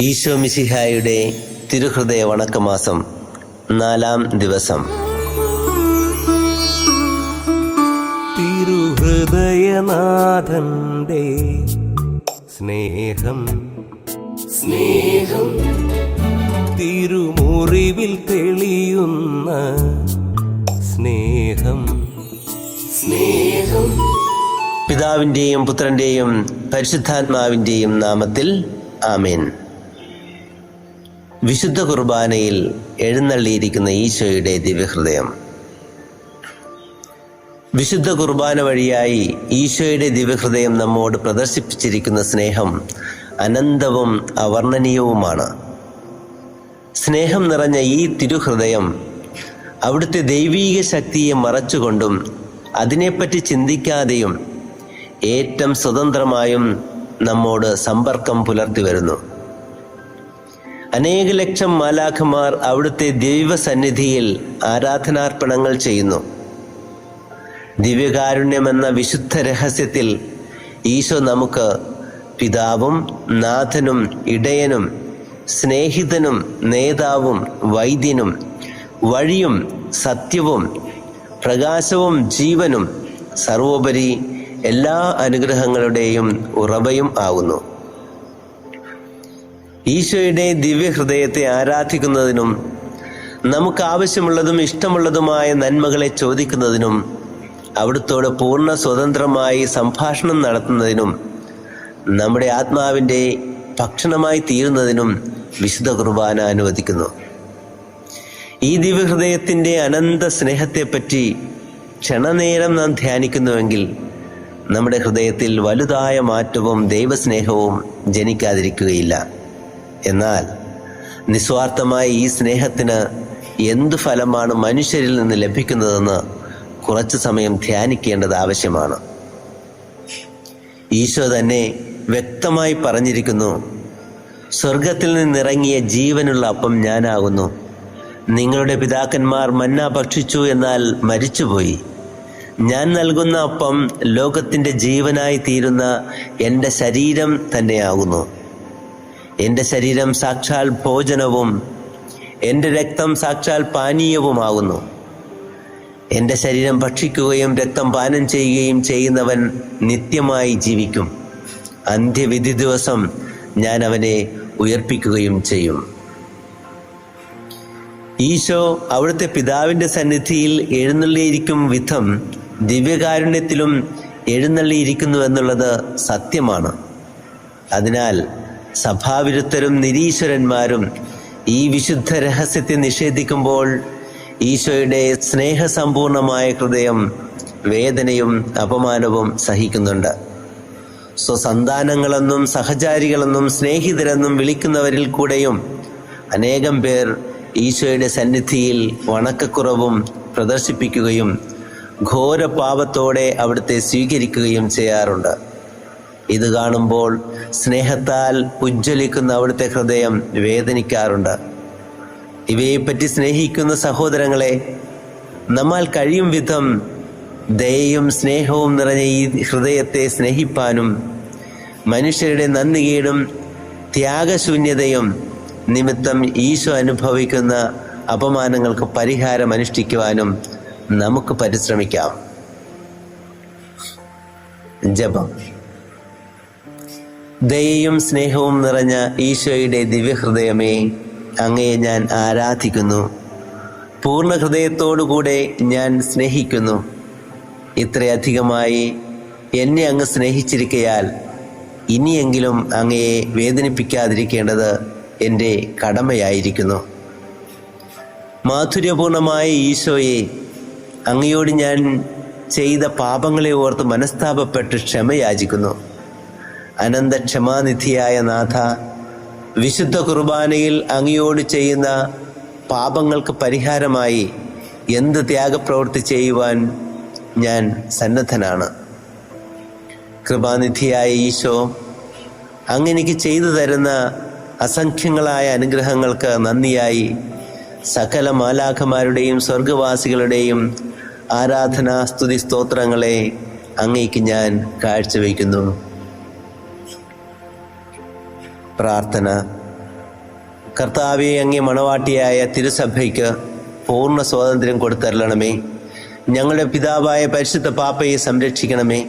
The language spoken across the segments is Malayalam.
ഈശോ മിസിഹായുടെ തിരുഹൃദയ വണക്കമാസം നാലാം ദിവസം. തിരുഹൃദയനാഥന്റെ സ്നേഹം സ്നേഹം തിരുമുറിവിൽ തെളിയുന്ന സ്നേഹം സ്നേഹം പിതാവിന്റെയും പുത്രന്റെയും പരിശുദ്ധാത്മാവിന്റെയും നാമത്തിൽ ആമേൻ. വിശുദ്ധ കുർബാനയിൽ എഴുന്നള്ളിയിരിക്കുന്ന ഈശോയുടെ ദിവ്യഹൃദയം. വിശുദ്ധ കുർബാന വഴിയായി ഈശോയുടെ ദിവ്യഹൃദയം നമ്മോട് പ്രദർശിപ്പിച്ചിരിക്കുന്ന സ്നേഹം അനന്തവും അവർണനീയവുമാണ്. സ്നേഹം നിറഞ്ഞ ഈ തിരുഹൃദയം അവിടുത്തെ ദൈവീക ശക്തിയെ മറച്ചുകൊണ്ടും അതിനെപ്പറ്റി ചിന്തിക്കാതെയും ഏറ്റവും സ്വതന്ത്രമായും നമ്മോട് സമ്പർക്കം പുലർത്തി വരുന്നു. അനേക ലക്ഷം മാലാഖമാർ അവിടുത്തെ ദൈവസന്നിധിയിൽ ആരാധനാർപ്പണങ്ങൾ ചെയ്യുന്നു. ദിവ്യകാരുണ്യമെന്ന വിശുദ്ധ രഹസ്യത്തിൽ ഈശോ നമുക്ക് പിതാവും നാഥനും ഇടയനും സ്നേഹിതനും നേതാവും വൈദ്യനും വഴിയും സത്യവും പ്രകാശവും ജീവനും സർവോപരി എല്ലാ അനുഗ്രഹങ്ങളുടെയും ഉറവയും ആകുന്നു. ഈശോയുടെ ദിവ്യഹൃദയത്തെ ആരാധിക്കുന്നതിനും നമുക്ക് ആവശ്യമുള്ളതും ഇഷ്ടമുള്ളതുമായ നന്മകളെ ചോദിക്കുന്നതിനും അവിടുത്തോട് പൂർണ സ്വതന്ത്രമായി സംഭാഷണം നടത്തുന്നതിനും നമ്മുടെ ആത്മാവിന്റെ ഭക്ഷണമായി തീരുന്നതിനും വിശുദ്ധ കുർബാന അനുവദിക്കുന്നു. ഈ ദിവ്യഹൃദയത്തിന്റെ അനന്ത സ്നേഹത്തെപ്പറ്റി ക്ഷണനേരം നാം ധ്യാനിക്കുന്നുവെങ്കിൽ നമ്മുടെ ഹൃദയത്തിൽ വലുതായ മാറ്റവും ദൈവസ്നേഹവും ജനിക്കാതിരിക്കുകയില്ല. എന്നാൽ നിസ്വാർത്ഥമായ ഈ സ്നേഹത്തിന് എന്ത് ഫലമാണ് മനുഷ്യരിൽ നിന്ന് ലഭിക്കുന്നതെന്ന് കുറച്ച് സമയം ധ്യാനിക്കേണ്ടത് ആവശ്യമാണ്. ഈശോ തന്നെ വ്യക്തമായി പറഞ്ഞിരിക്കുന്നു സ്വർഗത്തിൽ നിന്നിറങ്ങിയ ജീവനുള്ള അപ്പം ഞാനാകുന്നു. നിങ്ങളുടെ പിതാക്കന്മാർ മന്ന ഭക്ഷിച്ചു എന്നാൽ മരിച്ചുപോയി. ഞാൻ നൽകുന്ന അപ്പം ലോകത്തിന്റെ ജീവനായി തീരുന്ന എന്റെ ശരീരം തന്നെയാകുന്നു. എന്റെ ശരീരം സാക്ഷാൽ ഭോജനവും എന്റെ രക്തം സാക്ഷാൽ പാനീയവുമാകുന്നു. എന്റെ ശരീരം ഭക്ഷിക്കുകയും രക്തം പാനം ചെയ്യുകയും ചെയ്യുന്നവൻ നിത്യമായി ജീവിക്കും. അന്ത്യവിധി ദിവസം ഞാൻ അവനെ ഉയർപ്പിക്കുകയും ചെയ്യും. ഈശോ അവിടുത്തെ പിതാവിന്റെ സന്നിധിയിൽ എഴുന്നള്ളിയിരിക്കും വിധം ദിവ്യകാരുണ്യത്തിലും എഴുന്നള്ളിയിരിക്കുന്നു എന്നുള്ളത് സത്യമാണ്. അതിനാൽ സഭാവിരുദ്ധരും നിരീശ്വരന്മാരും ഈ വിശുദ്ധ രഹസ്യത്തെ നിഷേധിക്കുമ്പോൾ ഈശോയുടെ സ്നേഹസമ്പൂർണമായ ഹൃദയം വേദനയും അപമാനവും സഹിക്കുന്നുണ്ട്. സ്വസന്താനങ്ങളെന്നും സഹചാരികളെന്നും സ്നേഹിതരെന്നും വിളിക്കുന്നവരിൽ കൂടെയും അനേകം പേർ ഈശോയുടെ സന്നിധിയിൽ വണക്കക്കുറവും പ്രദർശിപ്പിക്കുകയും ഘോരപാപത്തോടെ അവിടുത്തെ സ്വീകരിക്കുകയും ചെയ്യാറുണ്ട്. ഇത് കാണുമ്പോൾ സ്നേഹത്താൽ ഉജ്ജ്വലിക്കുന്ന അവിടുത്തെ ഹൃദയം വേദനിക്കാറുണ്ട്. ഇവയെപ്പറ്റി സ്നേഹിക്കുന്ന സഹോദരങ്ങളെ നമ്മാൽ കഴിയും വിധം ദയയും സ്നേഹവും നിറഞ്ഞ ഈ ഹൃദയത്തെ സ്നേഹിപ്പാനും മനുഷ്യരുടെ നന്ദികേടും ത്യാഗശൂന്യതയും നിമിത്തം ഈശോ അനുഭവിക്കുന്ന അപമാനങ്ങൾക്ക് പരിഹാരം അനുഷ്ഠിക്കുവാനും നമുക്ക് പരിശ്രമിക്കാം. ജപം. ദയയും സ്നേഹവും നിറഞ്ഞ ഈശോയുടെ ദിവ്യഹൃദയമേ അങ്ങയെ ഞാൻ ആരാധിക്കുന്നു. പൂർണ ഹൃദയത്തോടുകൂടെ ഞാൻ സ്നേഹിക്കുന്നു. ഇത്രയധികമായി എന്നെ അങ്ങ് സ്നേഹിച്ചിരിക്കയാൽ ഇനിയെങ്കിലും അങ്ങയെ വേദനിപ്പിക്കാതിരിക്കേണ്ടത് എന്റെ കടമയായിരിക്കുന്നു. മാധുര്യപൂർണമായ ഈശോയെ അങ്ങയോട് ഞാൻ ചെയ്ത പാപങ്ങളെ ഓർത്ത് മനസ്താപപ്പെട്ട് ക്ഷമയാചിക്കുന്നു. അനന്ത ക്ഷമാനിധിയായ നാഥ വിശുദ്ധ കുർബാനയിൽ അങ്ങയോട് ചെയ്യുന്ന പാപങ്ങൾക്ക് പരിഹാരമായി എന്ത് ത്യാഗപ്രവൃത്തി ചെയ്യുവാൻ ഞാൻ സന്നദ്ധനാണ്. കൃപാനിധിയായ ഈശോ അങ്ങനെക്ക് ചെയ്തു തരുന്ന അസംഖ്യങ്ങളായ അനുഗ്രഹങ്ങൾക്ക് നന്ദിയായി. സകല മാലാഖമാരുടെയും സ്വർഗവാസികളുടെയും ആരാധനാ സ്തുതി സ്തോത്രങ്ങളെ അങ്ങേക്ക് ഞാൻ കാഴ്ചവെക്കുന്നു പ്രാർത്ഥന. കർത്താവെ അങ്ങേ മണവാട്ടിയായ തിരുസഭയ്ക്ക് പൂർണ സ്വാതന്ത്ര്യം കൊടുത്തരളണമേ ഞങ്ങളുടെ പിതാവായ പരിശുദ്ധ പാപ്പയെ സംരക്ഷിക്കണമേ.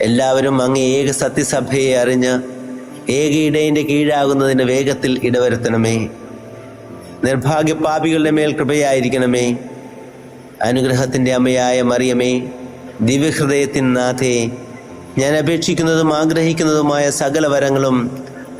എല്ലാവരും അങ്ങേ ഏക സത്യസഭയെ അറിഞ്ഞ് ഏക ഇടയിന്റെ കീഴാകുന്നതിന് വേഗത്തിൽ ഇടവരുത്തണമേ. നിർഭാഗ്യ പാപികളുടെ മേൽ കൃപയായിരിക്കണമേ. അനുഗ്രഹത്തിന്റെ അമ്മയായ മറിയമേ ദിവ്യഹൃദയത്തിൻ നാഥേ ഞാൻ അപേക്ഷിക്കുന്നതും ആഗ്രഹിക്കുന്നതുമായ സകല വരങ്ങളും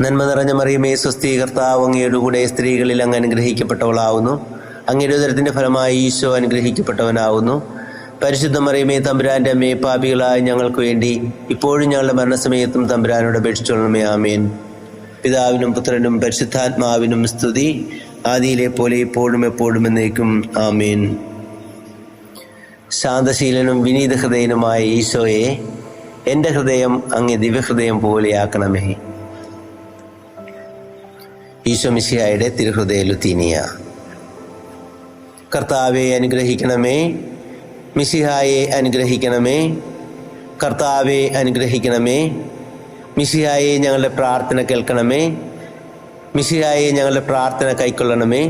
നന്മ നിറഞ്ഞ മറിയമേ സ്വസ്തി കർത്താവ് അങ്ങയുടെ കൂടെ സ്ത്രീകളിൽ അങ്ങ് അനുഗ്രഹിക്കപ്പെട്ടവളാവുന്നു. അങ്ങയുടെ ഉദരത്തിന്റെ ഫലമായി ഈശോ അനുഗ്രഹിക്കപ്പെട്ടവനാവുന്നു. പരിശുദ്ധ മറിയമേ തമ്പുരാന്റെ അമ്മയെ പാപികളായ ഞങ്ങൾക്ക് വേണ്ടി ഇപ്പോഴും ഞങ്ങളുടെ മരണസമയത്തും തമ്പുരാനോട് അപേക്ഷിച്ചോളണമേ ആമേൻ. പിതാവിനും പുത്രനും പരിശുദ്ധാത്മാവിനും സ്തുതി. ആദിയിലെ പോലെ ഇപ്പോഴും എപ്പോഴും എന്നേക്കും ആമേൻ. ശാന്തശീലനും വിനീത ഹൃദയനുമായ ഈശോയെ എന്റെ ഹൃദയം അങ്ങ് ദിവ്യഹൃദയം പോലെയാക്കണമേ ഈശോ തിരുഹൃദയലുത്തീനിയ തിരുഹൃദയ ലുത്തീനിയ. കർത്താവെ അനുഗ്രഹിക്കണമേ മിസിഹായെ അനുഗ്രഹിക്കണമേ കർത്താവെ അനുഗ്രഹിക്കണമേ മിസിഹായെ ഞങ്ങളുടെ പ്രാർത്ഥന കേൾക്കണമേ മിസിഹായെ ഞങ്ങളുടെ പ്രാർത്ഥന കൈക്കൊള്ളണമേ.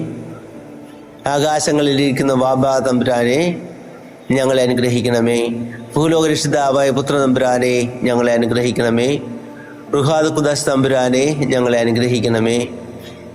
ആകാശങ്ങളിലിരിക്കുന്ന വാബാ തമ്പുരാനെ ഞങ്ങളെ അനുഗ്രഹിക്കണമേ. ഭൂലോകരക്ഷിതാവായ പുത്ര തമ്പുരാനെ ഞങ്ങളെ അനുഗ്രഹിക്കണമേ. റുഹാദ് കുദാസ് തമ്പുരാനെ ഞങ്ങളെ അനുഗ്രഹിക്കണമേ.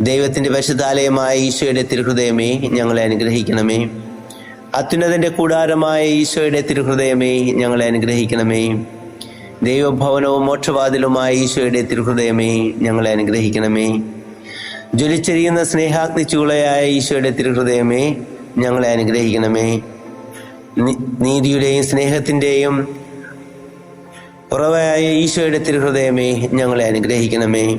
ദൈവത്തിന്റെ പരിശുദ്ധാലയമായ ഈശോയുടെ തിരുഹൃദയമേ ഞങ്ങളെ അനുഗ്രഹിക്കണമേ. അത്യുന്നതന്റെ കൂടാരമായ ഈശോയുടെ തിരുഹൃദയമേ ഞങ്ങളെ അനുഗ്രഹിക്കണമേ. ദൈവഭവനവും മോക്ഷവാതിലുമായ ഈശോയുടെ തിരുഹൃദയമേ ഞങ്ങളെ അനുഗ്രഹിക്കണമേ. ജ്വലിച്ചെരിയുന്ന സ്നേഹാഗ്നി ചൂളയായ ഈശോയുടെ തിരുഹൃദയമേ ഞങ്ങളെ അനുഗ്രഹിക്കണമേ. നീതിയുടെയും സ്നേഹത്തിന്റെയും ഉറവയായ ഈശോയുടെ തിരുഹൃദയമേ ഞങ്ങളെ അനുഗ്രഹിക്കണമേ.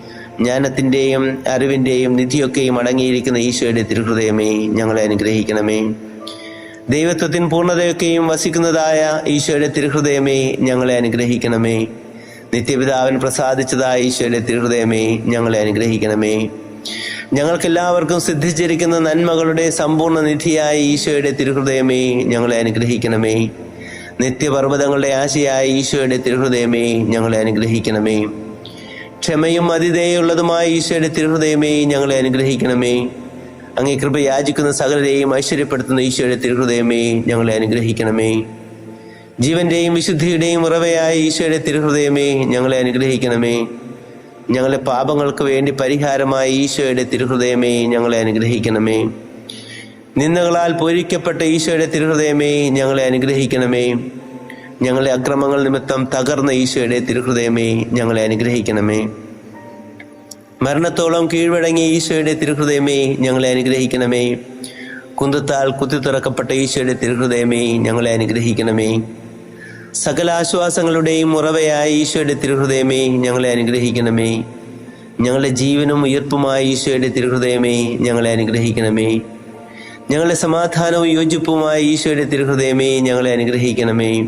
ജ്ഞാനത്തിന്റെയും അറിവിന്റെയും നിധിയൊക്കെയും അടങ്ങിയിരിക്കുന്ന ഈശോയുടെ തിരുഹൃദയമേ ഞങ്ങളെ അനുഗ്രഹിക്കണമേ. ദൈവത്വത്തിൻ പൂർണതയൊക്കെയും വസിക്കുന്നതായ ഈശോയുടെ തിരുഹൃദയമേ ഞങ്ങളെ അനുഗ്രഹിക്കണമേ. നിത്യപിതാവൻ പ്രസാദിച്ചതായ ഈശോയുടെ തിരുഹൃദയമേ ഞങ്ങളെ അനുഗ്രഹിക്കണമേ. ഞങ്ങൾക്കെല്ലാവർക്കും സിദ്ധിച്ചിരിക്കുന്ന നന്മകളുടെ സമ്പൂർണ നിധിയായ ഈശോയുടെ തിരുഹൃദയമേ ഞങ്ങളെ അനുഗ്രഹിക്കണമേ. നിത്യപർവതങ്ങളുടെ ആശയായ ഈശോയുടെ തിരുഹൃദയമേ ഞങ്ങളെ അനുഗ്രഹിക്കണമേ. ക്ഷമയും അതിഥേയുള്ളതുമായ ഈശോയുടെ തിരുഹൃദയമേ ഞങ്ങളെ അനുഗ്രഹിക്കണമേ. അങ്ങേ കൃപ യാചിക്കുന്ന സകലരെയും ഐശ്വര്യപ്പെടുത്തുന്ന ഈശോയുടെ തിരുഹൃദയമേ ഞങ്ങളെ അനുഗ്രഹിക്കണമേ. ജീവന്റെയും വിശുദ്ധിയുടെയും ഉറവയായ ഈശോയുടെ തിരുഹൃദയമേ ഞങ്ങളെ അനുഗ്രഹിക്കണമേ. ഞങ്ങളുടെ പാപങ്ങൾക്ക് വേണ്ടി പരിഹാരമായ ഈശോയുടെ തിരുഹൃദയമേ ഞങ്ങളെ അനുഗ്രഹിക്കണമേ. നിന്ദകളാൽ പൂരിക്കപ്പെട്ട ഈശോയുടെ തിരുഹൃദയമേ ഞങ്ങളെ അനുഗ്രഹിക്കണമേ. ഞങ്ങളുടെ അക്രമങ്ങൾ നിമിത്തം തകർന്ന ഈശോയുടെ തിരുഹൃദയമേ ഞങ്ങളെ അനുഗ്രഹിക്കണമേ. മരണത്തോളം കീഴ്വഴങ്ങിയ ഈശോയുടെ തിരുഹൃദയമേ ഞങ്ങളെ അനുഗ്രഹിക്കണമേ. കുന്തത്താൽ കുത്തി തുറക്കപ്പെട്ട ഈശോയുടെ തിരുഹൃദയമേ ഞങ്ങളെ അനുഗ്രഹിക്കണമേ. സകല ആശ്വാസങ്ങളുടെയും ഉറവയായ ഈശോയുടെ തിരുഹൃദയമേ ഞങ്ങളെ അനുഗ്രഹിക്കണമേ. ഞങ്ങളുടെ ജീവനും ഉയർപ്പുമായ ഈശോയുടെ തിരുഹൃദയമേ ഞങ്ങളെ അനുഗ്രഹിക്കണമേ. ഞങ്ങളുടെ സമാധാനവും യോജിപ്പുമായ ഈശോയുടെ തിരുഹൃദയമേ ഞങ്ങളെ അനുഗ്രഹിക്കണമേ.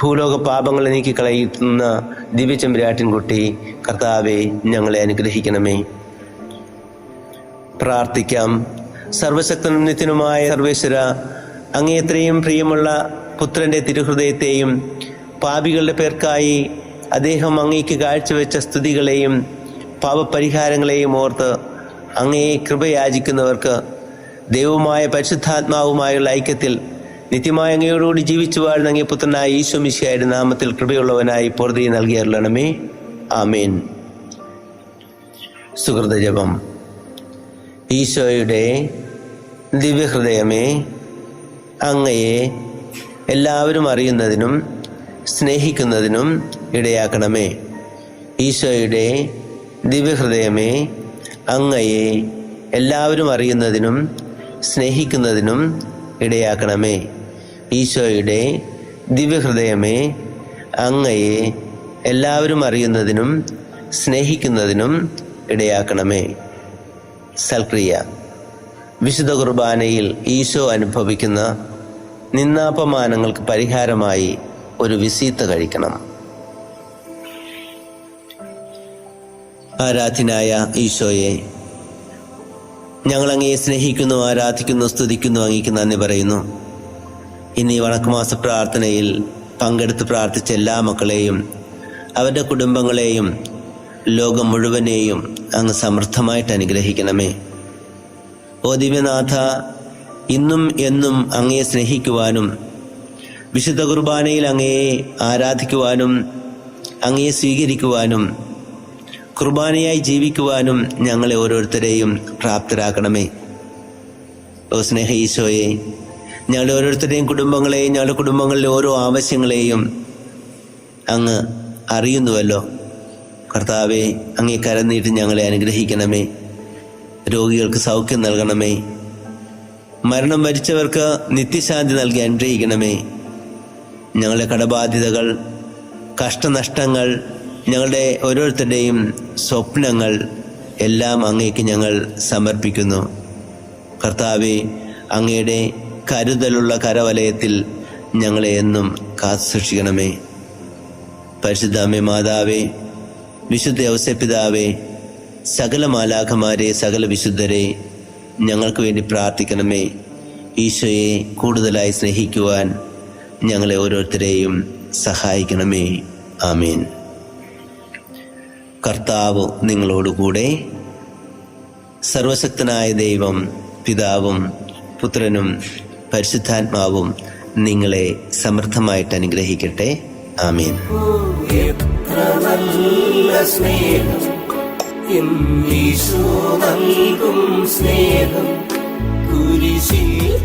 ഭൂലോക പാപങ്ങൾ എനിക്ക് നീക്കിക്കളയുന്ന ദിവ്യചമ്പരാട്ടിൻകുട്ടി കർത്താവെ ഞങ്ങളെ അനുഗ്രഹിക്കണമേ. പ്രാർത്ഥിക്കാം. സർവശക്തനും നിത്യനുമായ സർവേശ്വര അങ്ങേത്രയും പ്രിയമുള്ള പുത്രന്റെ തിരുഹൃദയത്തെയും പാപികളുടെ പേർക്കായി അദ്ദേഹം അങ്ങേക്ക് കാഴ്ചവെച്ച സ്തുതികളെയും പാപപരിഹാരങ്ങളെയും ഓർത്ത് അങ്ങയെ കൃപയാചിക്കുന്നവർക്ക് ദൈവമായ പരിശുദ്ധാത്മാവുമായുള്ള ഐക്യത്തിൽ നിത്യമായ അങ്ങയോടുകൂടി ജീവിച്ചു വാഴുന്ന അങ്ങേ പുത്രനായ ഈശോ മിശിയായുടെ നാമത്തിൽ കൃപയുള്ളവനായി പൊറുതി നൽകിയറിയണമേ ആമേൻ. സുഹൃതജപം ഈശോയുടെ ദിവ്യഹൃദയമേ അങ്ങയെ എല്ലാവരും അറിയുന്നതിനും സ്നേഹിക്കുന്നതിനും ഇടയാക്കണമേ. ഈശോയുടെ ദിവ്യഹൃദയമേ അങ്ങയെ എല്ലാവരും അറിയുന്നതിനും സ്നേഹിക്കുന്നതിനും ഇടയാക്കണമേ. ഈശോയുടെ ദിവ്യഹൃദയമേ അങ്ങയെ എല്ലാവരും അറിയുന്നതിനും സ്നേഹിക്കുന്നതിനും ഇടയാക്കണമേ. സൽക്രിയ. വിശുദ്ധ കുർബാനയിൽ ഈശോ അനുഭവിക്കുന്ന നിന്നാപമാനങ്ങൾക്ക് പരിഹാരമായി ഒരു വിസീത്ത കഴിക്കണം. ആരാധ്യനായ ഈശോയെ ഞങ്ങൾ അങ്ങയെ സ്നേഹിക്കുന്നു ആരാധിക്കുന്നു സ്തുതിക്കുന്നു അങ്ങേക്ക് നന്ദി പറയുന്നു. ഇന്ന് ഈ വണക്കുമാസ പ്രാർത്ഥനയിൽ പങ്കെടുത്ത് പ്രാർത്ഥിച്ച എല്ലാ മക്കളെയും അവരുടെ കുടുംബങ്ങളെയും ലോകം മുഴുവനെയും അങ്ങ് സമൃദ്ധമായിട്ട് അനുഗ്രഹിക്കണമേ. ഓ ദിവ്യനാഥ ഇന്നും എന്നും അങ്ങയെ സ്നേഹിക്കുവാനും വിശുദ്ധ കുർബാനയിൽ അങ്ങയെ ആരാധിക്കുവാനും അങ്ങയെ സ്വീകരിക്കുവാനും കുർബാനയായി ജീവിക്കുവാനും ഞങ്ങളെ ഓരോരുത്തരെയും പ്രാപ്തരാക്കണമേ. ഓ സ്നേഹ ഈശോയെ ഞങ്ങളുടെ ഓരോരുത്തരുടെയും കുടുംബങ്ങളെയും ഞങ്ങളുടെ കുടുംബങ്ങളിലെ ഓരോ ആവശ്യങ്ങളെയും അങ്ങ് അറിയുന്നുവല്ലോ. കർത്താവെ അങ്ങേ കരന്നീട്ട് ഞങ്ങളെ അനുഗ്രഹിക്കണമേ. രോഗികൾക്ക് സൗഖ്യം നൽകണമേ. മരണം വരിച്ചവർക്ക് നിത്യശാന്തി നൽകി അനുഗ്രഹിക്കണമേ. ഞങ്ങളുടെ കടബാധ്യതകൾ കഷ്ടനഷ്ടങ്ങൾ ഞങ്ങളുടെ ഓരോരുത്തരുടെയും സ്വപ്നങ്ങൾ എല്ലാം അങ്ങേക്ക് ഞങ്ങൾ സമർപ്പിക്കുന്നു. കർത്താവെ അങ്ങയുടെ കരുതലുള്ള കരവലയത്തിൽ ഞങ്ങളെ എന്നും കാത്തു സൂക്ഷിക്കണമേ പരിശുദ്ധാമേ മാതാവേ വിശുദ്ധ ഔസപിതാവേ സകല മാലാഖമാരെ സകല വിശുദ്ധരെ ഞങ്ങൾക്ക് വേണ്ടി പ്രാർത്ഥിക്കണമേ. ഈശോയെ കൂടുതലായി സ്നേഹിക്കുവാൻ ഞങ്ങളെ ഓരോരുത്തരെയും സഹായിക്കണമേ. ആമീൻ. കർത്താവ് നിങ്ങളോടുകൂടെ. സർവശക്തനായ ദൈവം പിതാവും പുത്രനും പരിശുദ്ധാത്മാവും നിങ്ങളെ സമൃദ്ധമായിട്ട് അനുഗ്രഹിക്കട്ടെ. ആമീൻ. സ്നേഹം. സ്നേഹം. കുരിശിൽ